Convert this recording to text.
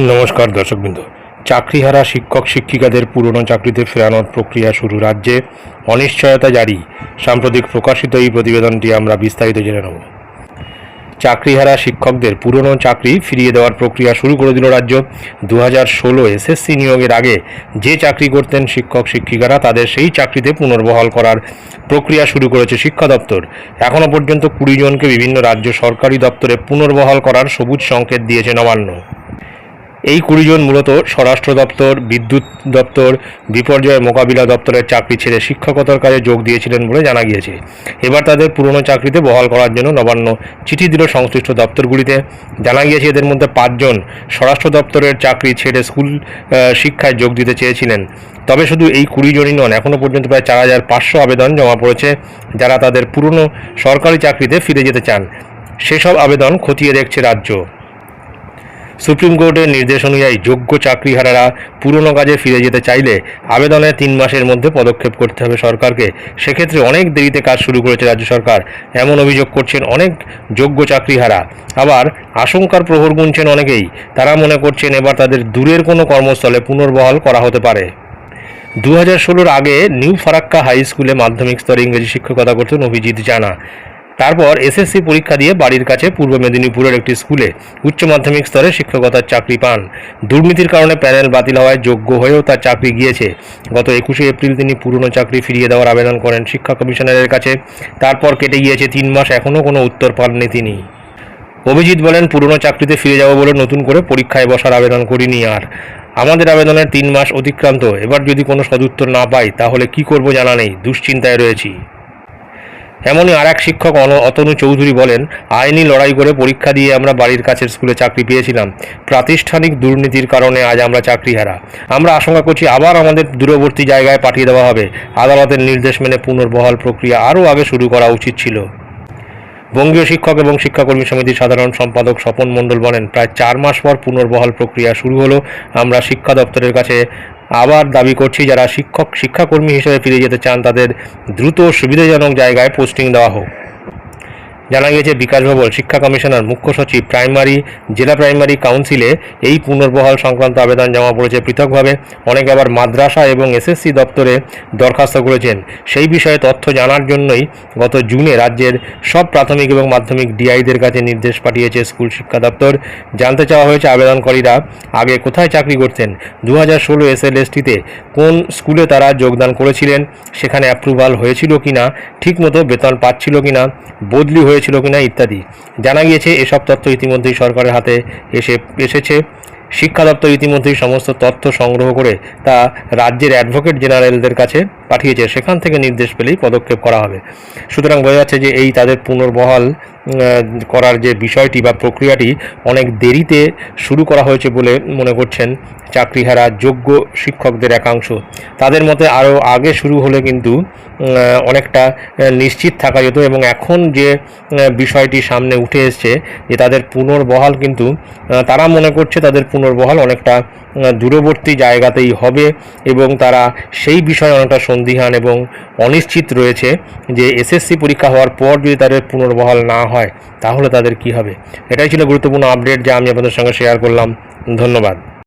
নমস্কার দর্শকবৃন্দ। চাকরিহারা শিক্ষক শিক্ষিকাদের পুরনো চাকরিতে ফেরানোর প্রক্রিয়া শুরু রাজ্যে। অনিশ্চয়তা জারি। সাম্প্রতিক প্রকাশিত এই প্রতিবেদনটি আমরা বিস্তারিত জেনে নেব। চাকরিহারা শিক্ষকদের পুরনো চাকরি ফিরিয়ে দেওয়ার প্রক্রিয়া শুরু করে দিল রাজ্য। দু হাজার ষোলো এসএসসি নিয়োগের আগে যে চাকরি করতেন শিক্ষক শিক্ষিকারা, তাদের সেই চাকরিতে পুনর্বহাল করার প্রক্রিয়া শুরু করেছে শিক্ষা দপ্তর। এখনও পর্যন্ত কুড়ি জনকে বিভিন্ন রাজ্য সরকারি দপ্তরে পুনর্বহাল করার সবুজ সংকেত দিয়েছে নবান্ন। এই কুড়িজন মূলত স্বরাষ্ট্র দপ্তর, বিদ্যুৎ দপ্তর, বিপর্যয় মোকাবিলা দপ্তরের চাকরি ছেড়ে শিক্ষকতার কাজে যোগ দিয়েছিলেন বলে জানা গিয়েছে। এবার তাদের পুরনো চাকরিতে বহাল করার জন্য নবান্ন চিঠি দিল সংশ্লিষ্ট দপ্তরগুলিতে। জানা গিয়েছে এদের মধ্যে পাঁচজন স্বরাষ্ট্র দপ্তরের চাকরি ছেড়ে স্কুল শিক্ষায় যোগ দিতে চেয়েছিলেন। তবে শুধু এই কুড়ি জনই নন এখনও পর্যন্ত প্রায় চার হাজার পাঁচশো আবেদন জমা পড়েছে। যারা তাদের পুরনো সরকারি চাকরিতে ফিরে যেতে চান, সেসব আবেদন খতিয়ে দেখছে রাজ্য। সুপ্রিম কোর্টের নির্দেশ অনুযায়ী যোগ্য চাকরিহারারা পুরনো কাজে ফিরে যেতে চাইলে আবেদনে তিন মাসের মধ্যে পদক্ষেপ করতে হবে সরকারকে। সেক্ষেত্রে অনেক দেরিতে কাজ শুরু করেছে রাজ্য সরকার। এমন অভিযোগ করছেন অনেক যোগ্য চাকরিহারা। আবার আশঙ্কার প্রহর গুনছেন অনেকেই। তারা মনে করছেন এবার তাদের দূরের কোনো কর্মস্থলে পুনর্বহাল করা হতে পারে। দু হাজার ষোলোর আগে নিউ ফারাক্কা হাই স্কুলে মাধ্যমিক স্তরে ইংরেজি শিক্ষকতা করতেন অভিজিৎ জানা। তারপর এসএসসি পরীক্ষা দিয়ে বাড়ির কাছে পূর্ব মেদিনীপুরের একটি স্কুলে উচ্চ মাধ্যমিক স্তরে শিক্ষকতার চাকরি পান। দুর্নীতির কারণে প্যানেল বাতিল হওয়ায় যোগ্য হয়েও তার চাকরি গিয়েছে। গত একুশে এপ্রিল তিনি পুরনো চাকরি ফিরিয়ে দেওয়ার আবেদন করেন শিক্ষা কমিশনারের কাছে। তারপর কেটে গিয়েছে তিন মাস এখনও কোনো উত্তর পাননি তিনি। অভিজিৎ বলেন, পুরনো চাকরিতে ফিরে যাব বলে নতুন করে পরীক্ষায় বসার আবেদন করিনি আর। আমাদের আবেদনের তিন মাস অতিক্রান্ত। এবার যদি কোনো সদুত্তর না পাই, তাহলে কি করব জানা নেই। দুশ্চিন্তায় রয়েছি। এমনই আর এক শিক্ষক অতনু চৌধুরী বলেন, আইনি লড়াই করে পরীক্ষা দিয়ে আমরা বাড়ির কাছের স্কুলে চাকরি পেয়েছিলাম। প্রাতিষ্ঠানিক দুর্নীতির কারণে আজ আমরা চাকরি হারা আমরা আশঙ্কা করছি আবার আমাদের দূরবর্তী জায়গায় পাঠিয়ে দেওয়া হবে। আদালতের নির্দেশ মেনে পুনর্বহাল প্রক্রিয়া আরও আগে শুরু করা উচিত ছিল। বঙ্গীয় শিক্ষক এবং শিক্ষাকর্মী সমিতির সাধারণ সম্পাদক স্বপন মণ্ডল বলেন, প্রায় চার মাস পর পুনর্বহাল প্রক্রিয়া শুরু হলো। আমরা শিক্ষা দপ্তরের কাছে আবার দাবি করছি, যারা শিক্ষক, শিক্ষাকর্মী হিসেবে ফিরে যেতে চান, তাদের দ্রুত সুবিধাজনক জায়গায় পোস্টিং দেওয়া হোক। জানা গিয়েছে, বিকাশ ভবন শিক্ষা কমিশনার মুখ্য সচিব প্রাইমারি, জেলা প্রাইমারি কাউন্সিলে এই পুনর্বহাল সংক্রান্ত আবেদন জমা পড়েছে পৃথকভাবে। অনেকে আবার মাদ্রাসা এবং এসএসসি দপ্তরে দরখাস্ত করেছেন। সেই বিষয়ে তথ্য জানার জন্যই গত জুনে রাজ্যের সব প্রাথমিক এবং মাধ্যমিক ডিআইদের কাছে নির্দেশ পাঠিয়েছে স্কুল শিক্ষা দপ্তর। জানতে চাওয়া হয়েছে আবেদনকারীরা আগে কোথায় চাকরি করতেন? দু হাজার ষোলো এসএলএসটিতে কোন স্কুলে তারা যোগদান করেছিলেন? সেখানে অ্যাপ্রুভাল হয়েছিল কি কিনা? ঠিকমতো বেতন পাচ্ছিল কিনা? বদলি হয়েছিল কিনা ইত্যাদি। জানা গিয়েছে, এসব তথ্য ইতিমধ্যেই সরকারের হাতে এসে এসেছে। শিক্ষা দপ্তর ইতিমধ্যেই সমস্ত তথ্য সংগ্রহ করে তা রাজ্যের অ্যাডভোকেট জেনারেলদের কাছে পাঠিয়েছে। সেখান থেকে নির্দেশ পেলেই পদক্ষেপ করা হবে। সুতরাং বোঝা যাচ্ছে যে এই তাদের পুনর্বহাল করার যে বিষয়টি বা প্রক্রিয়াটি অনেক দেরিতে শুরু করা হয়েছে বলে মনে করছেন চাকরিহারা যোগ্য শিক্ষকদের একাংশ। তাদের মতে আরও আগে শুরু হলে কিন্তু অনেকটা নিশ্চিত থাকা যেত এবং এখন যে বিষয়টি সামনে উঠে এসছে যে তাদের পুনর্বহাল কিন্তু তারা মনে করছে তাদের পুনর্বহাল অনেকটা দূরবর্তী জায়গাতেই হবে এবং তারা সেই বিষয়ে অনেকটা সন্দিহান এবং অনিশ্চিত রয়েছে যে এসএসসি পরীক্ষা হওয়ার পর যদি তাদের পুনর্বহাল না হয়, তাহলে তাদের কি হবে? এটাই ছিল গুরুত্বপূর্ণ আপডেট যা আমি আপনাদের সঙ্গে শেয়ার করলাম। ধন্যবাদ।